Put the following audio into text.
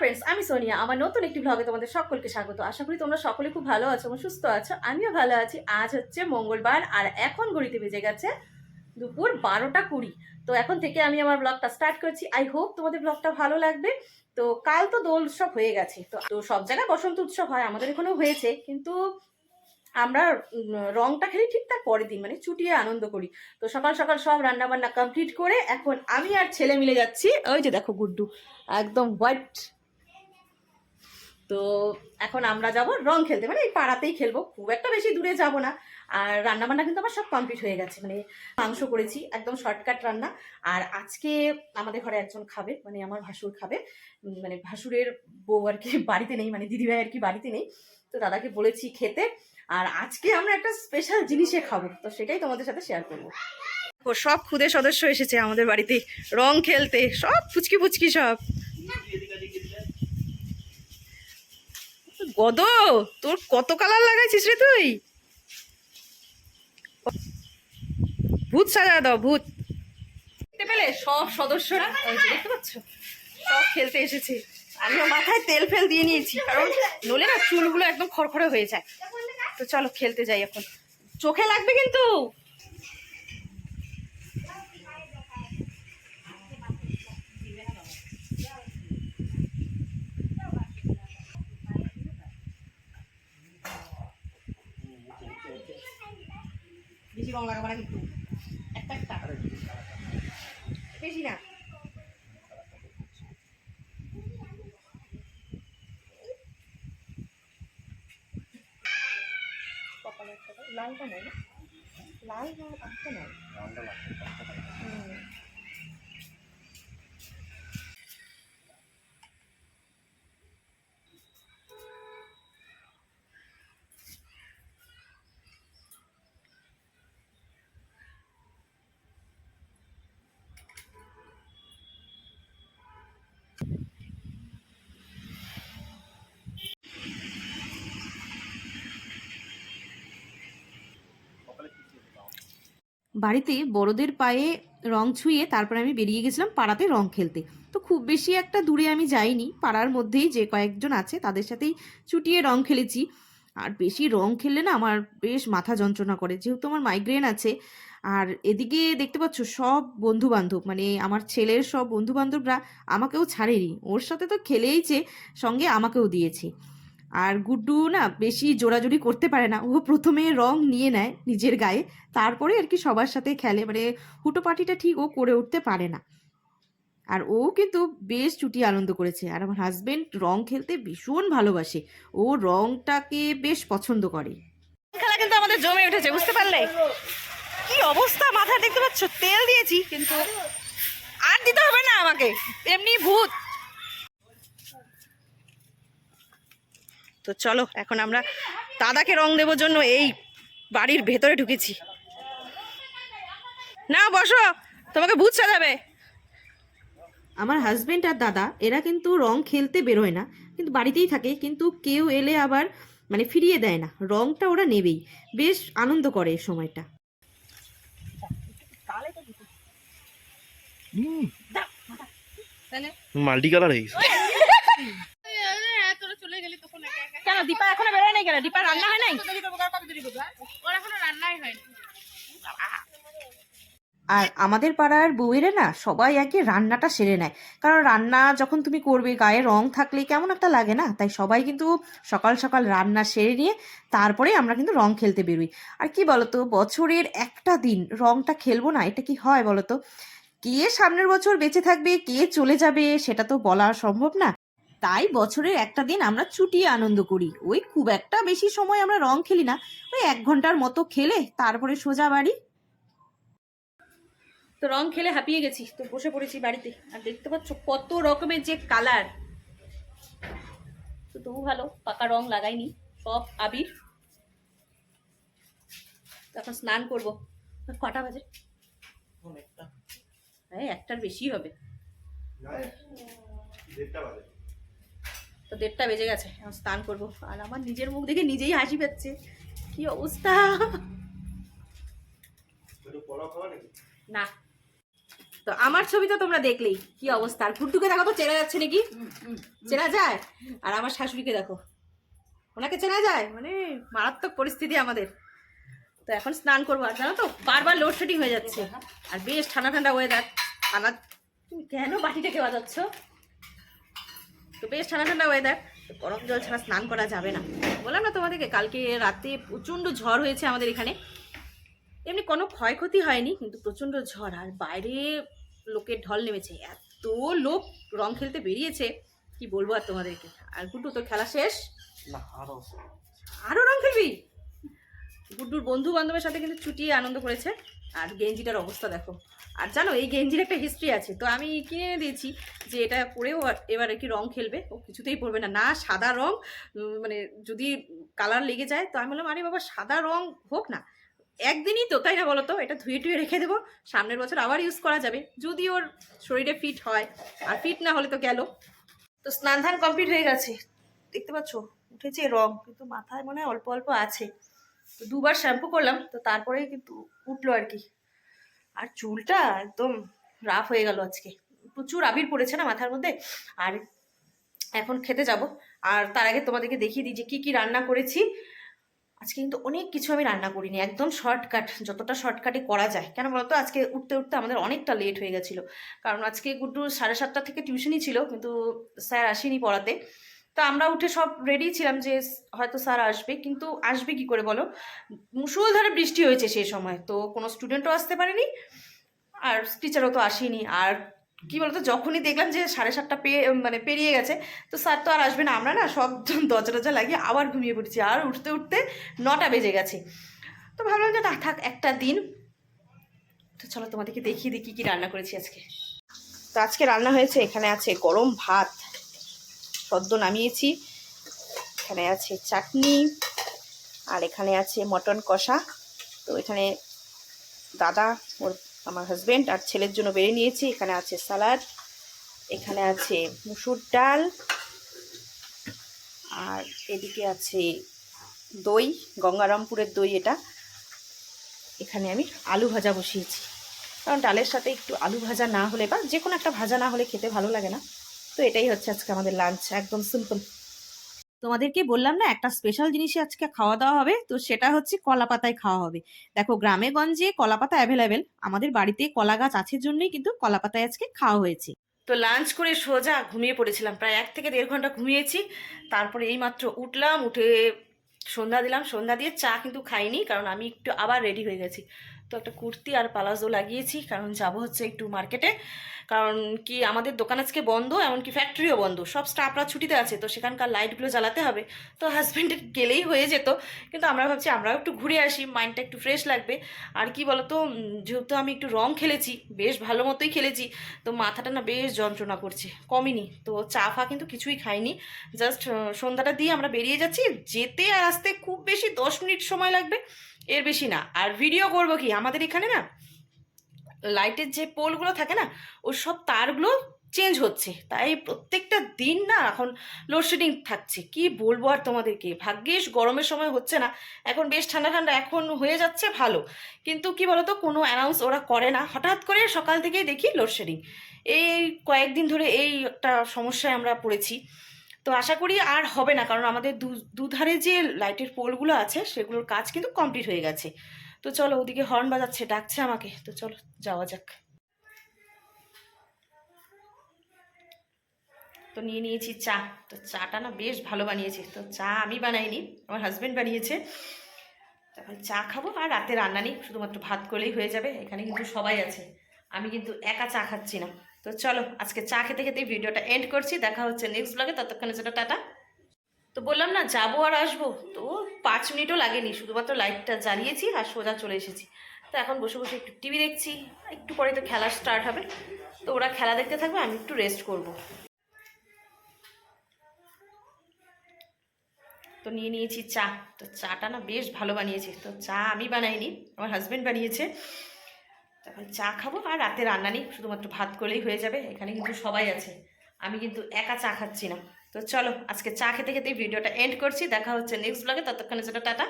Friends আমি সোনিয়া। আমার নতুন একটি ব্লগে তোমাদের সকলকে স্বাগত। আশা করি তোমরা সকলে খুব ভালো আছো এবং সুস্থ আছো। আমিও ভালো আছি। আজ হচ্ছে মঙ্গলবার আর এখন ঘড়িতে বেজে গেছে দুপুর বারোটা কুড়ি। তো এখন থেকে আমি আমার ব্লগটা স্টার্ট করছি। আই হোপ তোমাদের ব্লগটা ভালো লাগবে। তো কাল তো দোল উৎসব হয়ে গেছে। তো তো সব জায়গায় বসন্ত উৎসব হয়, আমাদের এখানেও হয়েছে। কিন্তু আমরা রংটা খেলি ঠিক তার পরের দিন মানে চুটিয়ে আনন্দ করি। তো সকাল সকাল সব রান্না বান্না কমপ্লিট করে এখন আমি আর ছেলে মিলে যাচ্ছি। ওই যে দেখো গুড্ডু, একদম হোয়াইট তো এখন আমরা যাব রং খেলতে। মানে এই পাড়াতেই খেলব। খুব একটা বেশি দূরে যাব না। আর রান্না বান্না কিন্তু আমার সব কমপ্লিট হয়ে গেছে। মানে মাংস করেছি, একদম শর্টকাট রান্না। আর আজকে আমাদের ঘরে একজন খাবে মানে আমার ভাসুর খাবে। মানে ভাসুরের বউ আর কি বাড়িতে নেই মানে দিদিভাই আর কি বাড়িতে নেই। তো দাদাকে বলেছি খেতে। আর আজকে আমরা একটা স্পেশাল জিনিসে খাব। তো সেটাই তোমাদের সাথে শেয়ার করব। সব খুদে সদস্য এসেছে আমাদের বাড়িতে। রং খেলতে, সব ফুচকি ফুচকি সব। গদ তোর কত কালার লাগাইছিস রে তুই? ভূত সাজা দাও, ভূত। দেখতে পেলে সব সদস্যরা দেখতে পাচ্ছ? সব খেলতে এসেছে। আমিও মাথায় তেল ফেল দিয়ে নিয়েছি, কারণ নলে না চুলগুলো একদম খড়খড়ে হয়ে যায়। তো চলো খেলতে যাই এখন। চোখে লাগবে কিন্তু। বেশি রং লাগাবো না কিন্তু। একটা একটা। বেশি না। লালটা নেই লাল একটা নেই। বাড়িতে বড়দের পায়ে রং ছুঁয়ে তারপরে আমি বেরিয়ে গেছিলাম পাড়াতে রং খেলতে। তো খুব বেশি একটা দূরে আমি যাইনি, পাড়ার মধ্যেই যে কয়েকজন আছে তাদের সাথেই চুটিয়ে রং খেলেছি। আর বেশি রং খেললে না আমার বেশ মাথা যন্ত্রণা করে, যেহেতু আমার মাইগ্রেন আছে। আর এদিকে দেখতে পাচ্ছ সব বন্ধু বান্ধব মানে আমার ছেলের সব বন্ধু বান্ধবরা আমাকেও ছাড়েনি। ওর সাথে তো খেলেইছে, সঙ্গে আমাকেও দিয়েছে। আর গুড্ডু না বেশি জোরাজুরি করতে পারে না। ও প্রথমে রং নিয়ে নেয় নিজের গায়ে, তারপরে আর কি সবার সাথে খেলে। মানে হুটোপাটিটা ঠিক ও করে উঠতে পারে না। আর ও কিন্তু বেশ চুটি আনন্দ করেছে। আর আমার হাজবেন্ড রং খেলতে ভীষণ ভালোবাসে। ও রংটাকে বেশ পছন্দ করে। খেলা কিন্তু আমাদের জমে উঠেছে, বুঝতে পারলে? কি অবস্থা মাথায় দেখতে পাচ্ছ? তেল দিয়েছি, কিন্তু আর দিতে হবে না আমাকে। এমনি ভূত। তো চলো এখন আমরা দাদাকে রং দেওয়ার জন্য এই বাড়ির ভেতরে ঢুকেছি। না বসো তোমাকে ভূত সাজাবে। আমার হাজবেন্ড আর দাদা এরা কিন্তু রং খেলতে বেরোয় না কিন্তু বাড়িতেই থাকে কিন্তু কেউ এলে আবার মানে ফিরিয়ে দেয় না রংটা ওরা নেবেই। বেশ আনন্দ করে এই সময়টা। মাল্টি কালার হয়ে গেছে। কেন দীপা এখনও বেরোয় নাই কেন? দীপা রান্না হয় নাই? আর আমাদের পাড়ার বউয়েরা না সবাই আগে রান্নাটা সেরে নেয়। কারণ রান্না যখন তুমি করবে গায়ে রং থাকলে কেমন একটা লাগে না? তাই সবাই কিন্তু সকাল সকাল রান্না সেরে নিয়ে তারপরে আমরা কিন্তু রং খেলতে বেরোই। আর কি বলতো বছরের একটা দিন রংটা খেলব না এটা কি হয় বলতো? কে সামনের বছর বেঁচে থাকবে কে চলে যাবে সেটা তো বলা সম্ভব না। তাই বছরের একটা দিন আমরা ছুটিয়ে আনন্দ করি। ওই খুব একটা বেশি সময় আমরা রং খেলি না। ওই এক ঘণ্টার মতো খেলে তারপরে সোজা বাড়ি। তো রং খেলে হাঁপিয়ে গেছি তো বসে পড়েছি বাড়িতে। আর দেখতে পাচ্ছ কত রকমের যে কালার তো তবু ভালো পাকা রং লাগাইনি সব আবির। তো এখন স্নান করব। কটা বাজে? হ্যাঁ একটার বেশি হবে। তো দেড়টা বেজে গেছে এখন স্নান করব। আর আমার নিজের মুখ দেখে নিজেই হাসি পাচ্ছে। কি অবস্থা? না। তো আমার ছবি তো তোমরা দেখলেই কি অবস্থা? আর গুড্ডুকে দেখো তো চেনা যাচ্ছে নাকি? চেনা যায়? আর আমার শাশুড়িকে দেখো। ওনাকে চেনা যায়? মানে মারাত্মক পরিস্থিতি আমাদের। তো এখন স্নান করব। আর জানো তো বারবার লোডশেডিং হয়ে যাচ্ছে। আর বেশ ঠান্ডা ঠান্ডা ওয়েদার তুমি কেন বাটিটাকে বাজাচ্ছ? তো বেশ ঠান্ডা ঠান্ডা ওয়েদার গরম জল ছাড়া স্নান করা যাবে না। বললাম না তোমাদেরকে কালকে রাতে প্রচণ্ড ঝড় হয়েছে আমাদের এখানে। এমনি কোনো ক্ষয়ক্ষতি হয়নি কিন্তু প্রচণ্ড ঝড় আর বাইরে লোকের ঢল নেমেছে। এত লোক রং খেলতে বেরিয়েছে কি বলব আর তোমাদেরকে? আর গুড্ডু তো খেলা শেষ? আরও রং খেলবি? গুড্ডুর বন্ধু বান্ধবের সাথে কিন্তু ছুটিয়ে আনন্দ করেছে। আর গেঞ্জিটার অবস্থা দেখো। আর জানো, এই গেঞ্জির একটা হিস্ট্রি আছে। তো আমি কিনে এনে দিয়েছি যে এটা পরেও এবার কি রং খেলবে। ও কিছুতেই পড়বে না। না সাদা রং মানে যদি কালার লেগে যায়, তো আমি বললাম, আরে বাবা, সাদা রং হোক না। একদিনই তো, তাই না বলো তো? এটা ধুয়ে টুয়ে রেখে দেবো। সামনের বছর আবার ইউজ করা যাবে। যদি ওর শরীরে ফিট হয়। আর ফিট না হলে তো গেল। তো স্নান ধান কমপ্লিট হয়ে গেছে। দেখতে পাচ্ছ? উঠেছে রং, কিন্তু মাথায় মনে হয় অল্প অল্প আছে। তো দুবার শ্যাম্পু করলাম, তো তারপরেই কিন্তু উঠল আর কি। আর চুলটা একদম রাফ হয়ে গেল আজকে। প্রচুর আবির পড়েছে না মাথার মধ্যে? আর এখন খেতে যাব। আর তার আগে তোমাদেরকে দেখিয়ে দিই যে কী কী রান্না করেছি। আজকে কিন্তু অনেক কিছু আমি রান্না করিনি, একদম শর্টকাট যতটা শর্টকাটে করা যায়। কেন বলতো? আজকে উঠতে উঠতে আমাদের অনেকটা লেট হয়ে গেছিল। কারণ আজকে গুড্ডু সাড়ে সাতটা থেকে টিউশনই ছিল, কিন্তু স্যার আসেনি পড়াতে। তো আমরা উঠে সব রেডি ছিলাম যে হয়তো স্যার আসবে, কিন্তু আসবে কি করে বলো? মুসুলধারে বৃষ্টি হয়েছে সেই সময়, তো কোনো স্টুডেন্টও আসতে পারেনি, আর টিচারও তো আসেনি, আর কি বলতো, যখনই দেখলাম যে সাড়ে সাতটা পেয়ে মানে পেরিয়ে গেছে, তো স্যার তো আর আসবে না, আমরা না সব দরজা টরজা লাগিয়ে আবার ঘুমিয়ে পড়েছি, আর উঠতে উঠতে নটা বেজে গেছে। তো ভাবলাম যে না থাক, একটা দিন। তো চলো তোমাদেরকে দেখিয়ে দিই কী কী রান্না করেছি আজকে। তো আজকে রান্না হয়েছে, এখানে আছে গরম ভাত। সদ্য নামিয়েছি। এখানে আছে চাটনি আর এখানে আছে মটন কষা। তো এখানে দাদা, ওর আমার হাজব্যান্ড আর ছেলের জন্য বেড়ে নিয়েছি। এখানে আছে সালাড এখানে আছে মুসুর ডাল আর এদিকে আছে দই, গঙ্গারামপুরের দই এটা। এখানে আমি আলু ভাজা বসিয়েছি। কারণ ডালের সাথে একটু আলু ভাজা না হলে বা যে কোনো একটা ভাজা না হলে খেতে ভালো লাগে না। তো এটাই হচ্ছে আজকে আমাদের লাঞ্চ একদম সিম্পল তোমাদেরকে বললাম না, একটা স্পেশাল জিনিসই আজকে খাওয়া দাওয়া হবে, তো সেটা হচ্ছে কলা পাতায় খাওয়া হবে। দেখো, গ্রামে গঞ্জে কলা পাতা অ্যাভেলেবেল আমাদের বাড়িতে কলা গাছ আছে জন্যই কিন্তু কলা পাতায় আজকে খাওয়া হয়েছে। তো লাঞ্চ করে সোজা ঘুমিয়ে পড়েছিলাম, প্রায় এক থেকে দেড় ঘণ্টা ঘুমিয়েছি, তারপরে এইমাত্র উঠলাম, উঠে সন্ধ্যা দিলাম, সন্ধ্যা দিয়ে চা কিন্তু খাইনি, কারণ আমি একটু আবার রেডি হয়ে গেছি। তো একটা কুর্তি আর পালাজো লাগিয়েছি, কারণ যাব হচ্ছে একটু মার্কেটে কারণ কি আমাদের দোকান আজকে বন্ধ, এমনকি ফ্যাক্টরিও বন্ধ। সব স্টাফরা ছুটিতে আছে, তো সেখানকার লাইটগুলো জ্বালাতে হবে। তো হাজব্যান্ডের গেলেই হয়ে যেত। কিন্তু আমরা ভাবছি, আমরাও একটু ঘুরে আসি মাইন্ডটা একটু ফ্রেশ লাগবে। আর কি বলতো যেহেতু আমি একটু রং খেলেছি, বেশ ভালো মতোই খেলেছি, তো মাথাটা না বেশ যন্ত্রণা করছে, কমেনি। তো চা ফা কিন্তু কিছুই খাইনি। জাস্ট সন্ধ্যাটা দিয়ে আমরা বেরিয়ে যাচ্ছি। যেতে আর আসতে খুব বেশি দশ মিনিট সময় লাগবে। এর বেশি না। আর ভিডিও করব কি? আমাদের এখানে না লাইটের যে পোলগুলো থাকে না, ওর সব তারগুলো চেঞ্জ হচ্ছে। তাই প্রত্যেকটা দিন না এখন লোডশেডিং থাকছে। কি বলব আর তোমাদেরকে? ভাগ্যিস গরমের সময় হচ্ছে না। এখন বেশ ঠান্ডা ঠান্ডা এখন হয়ে যাচ্ছে ভালো। কিন্তু কি বলতো? কোনো অ্যানাউন্স ওরা করে না। হঠাৎ করে সকাল থেকেই দেখি লোডশেডিং এই কয়েকদিন ধরে এই একটা সমস্যায় আমরা পড়েছি। তো আশা করি আর হবে না, কারণ আমাদের দু- দুধারে যে লাইটের পোলগুলো আছে সেগুলোর কাজ কিন্তু কমপ্লিট হয়ে গেছে। তো চলো ওদিকে হর্ন বাজাচ্ছে, ডাকছে আমাকে, তো চলো যাওয়া যাক। তো নিয়ে নিয়েছি চা, তো চাটা না বেশ ভালো বানিয়েছি, তো চা আমি বানাইনি, আমার হাজব্যান্ড বানিয়েছে। তো এখন চা খাব আর রাতে রান্না নেই, শুধুমাত্র ভাত করলেই হয়ে যাবে, এখানে কিন্তু সবাই আছে, আমি কিন্তু একা চা খাচ্ছি না। তো চলো, আজকে চা খেতে খেতে ভিডিওটা এন্ড করছি। দেখা হচ্ছে নেক্সট ব্লগে ততক্ষণে যেটা টাটা। তো বললাম না, যাব আর আসব। তো পাঁচ মিনিটও লাগেনি, শুধুমাত্র লাইটটা জ্বালিয়েছি আর সোজা চলে এসেছি। তো এখন বসে বসে একটু টিভি দেখছি, একটু পরে তো খেলা স্টার্ট হবে। তো ওরা খেলা দেখতে থাকবে, আমি একটু রেস্ট করব। তো নিয়ে নিয়েছি চা। তো চাটা না বেশ ভালো বানিয়েছি। তো চা আমি বানাইনি, আমার হাজব্যান্ড বানিয়েছে। এখন চা খাব আর রাতে রান্না নেই, শুধুমাত্র ভাত করলেই হয়ে যাবে, এখানে কিন্তু সবাই আছে। আমি কিন্তু একা চা খাচ্ছি না। তো চলো, আজকে চা খেতে খেতেই ভিডিওটা এন্ড করছি, দেখা হচ্ছে নেক্সট ব্লগে ততক্ষণে যেটা টাটা।